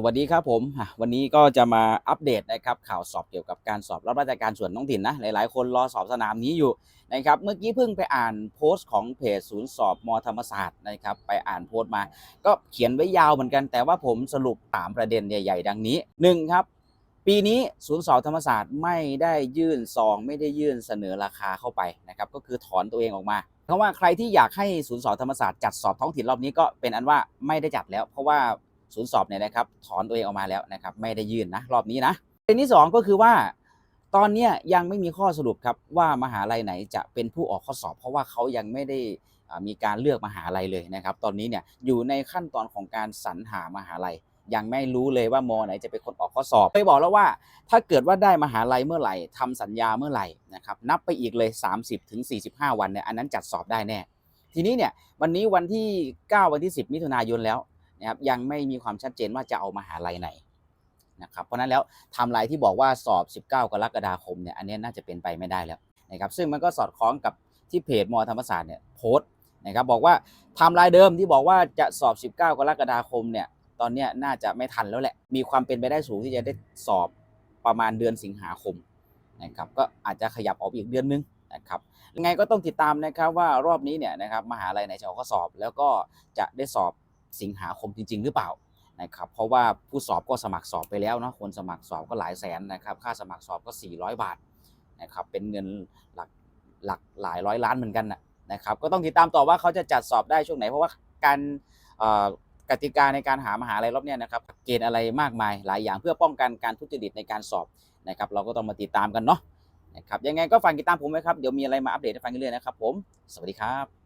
สวัสดีครับผมวันนี้ก็จะมาอัปเดตนะครับข่าวสอบเกี่ยวกับการสอบรับราชการส่วนท้องถิ่นนะหลายๆ คนรอสอบสนามนี้อยู่นะครับเมื่อกี้เพิ่งไปอ่านโพสต์ของเพจศูนย์สอบมธรรมศาสตร์นะครับไปอ่านโพสต์มา ก็เขียนไว้ยาวเหมือนกันแต่ว่าผมสรุปตามประเด็นใหญ่ ๆ ดังนี้หนึ่งครับปีนี้ศูนย์สอบธรรมศาสตร์ไม่ได้ยื่นซองไม่ได้ยื่นเสนอราคาเข้าไปนะครับก็คือถอนตัวเองออกมาเพราะว่าใครที่อยากให้ศูนย์สอบธรรมศาสตร์จัดสอบท้องถิ่นรอบนี้ก็เป็นอันว่าไม่ได้จัดแล้ว เพราะว่า ศูนย์สอบเนี่ยนะครับถอนตัวเองออกมาแล้วนะครับไม่ได้ยื่นนะรอบนี้นะประเด็นที่สองก็คือว่าตอนนี้ยังไม่มีข้อสรุปครับว่ามหาลัยไหนจะเป็นผู้ออกข้อสอบ เพราะว่าเขายังไม่ได้มีการเลือกมหาลัยเลยนะครับ ตอนนี้เนี่ยอยู่ในขั้นตอนของการสรรหามหาลัย ยังไม่รู้เลยว่ามอไหนจะเป็นคนออกข้อสอบเคยบอกแล้วว่า ถ้าเกิดว่าได้มหาลัยเมื่อไหร่ทำสัญญาเมื่อไหร่นะครับนับไปอีกเลย 30ถึง45วันเนี่ยอันนั้นจัดสอบได้แน่ ทีนี้เนี่ยวันนี้วันที่ 9 วันที่ 10 มิถุนายนแล้ว นะครับยังไม่มีความชัดเจนว่าจะเอามหาลัยไหนนะครับเพราะนั้นแล้วไทม์ไลน์ที่บอกว่าสอบ 19 กรกฎาคมเนี่ยอันนี้น่าจะเป็นไปไม่ได้แล้วนะครับซึ่งมันก็สอดคล้องกับที่เพจมอธรรมศาสตร์เนี่ยโพสต์นะครับบอกว่าไทม์ไลน์เดิมที่บอกว่าจะสอบ 19 กรกฎาคมเนี่ยตอนนี้น่าจะไม่ทันแล้วแหละ มีความเป็นไปได้สูงที่จะได้สอบประมาณเดือนสิงหาคมนะครับก็อาจจะขยับออกอีกเดือนนึงนะครับยังไงก็ต้องติดตามนะครับว่ารอบนี้เนี่ยนะครับมหาลัยไหนจะออกข้อสอบ แล้วก็จะได้สอบ สิงหาคมจริง ๆ หรือเปล่านะครับเพราะว่าผู้สอบก็สมัครสอบไปแล้วเนาะคนสมัครสอบก็หลายแสนนะครับค่าสมัครสอบก็ 400 บาทนะครับเป็นเงินหลักหลักหลายร้อยล้านเหมือนกันนะนะครับก็ต้องติดตามต่อว่าเขาจะจัดสอบได้ช่วงไหน เพราะว่าการกติกาในการหามหาลัยรอบนี้นะครับเกณฑ์อะไรมากมายหลายอย่างเพื่อป้องกันการทุจริตในการสอบนะครับเราก็ต้องมาติดตามกันเนาะนะครับยังไงก็ฝากติดตามผมไว้ครับ เดี๋ยวมีอะไรมาอัปเดตให้ฟังเรื่อยๆนะครับผม สวัสดีครับ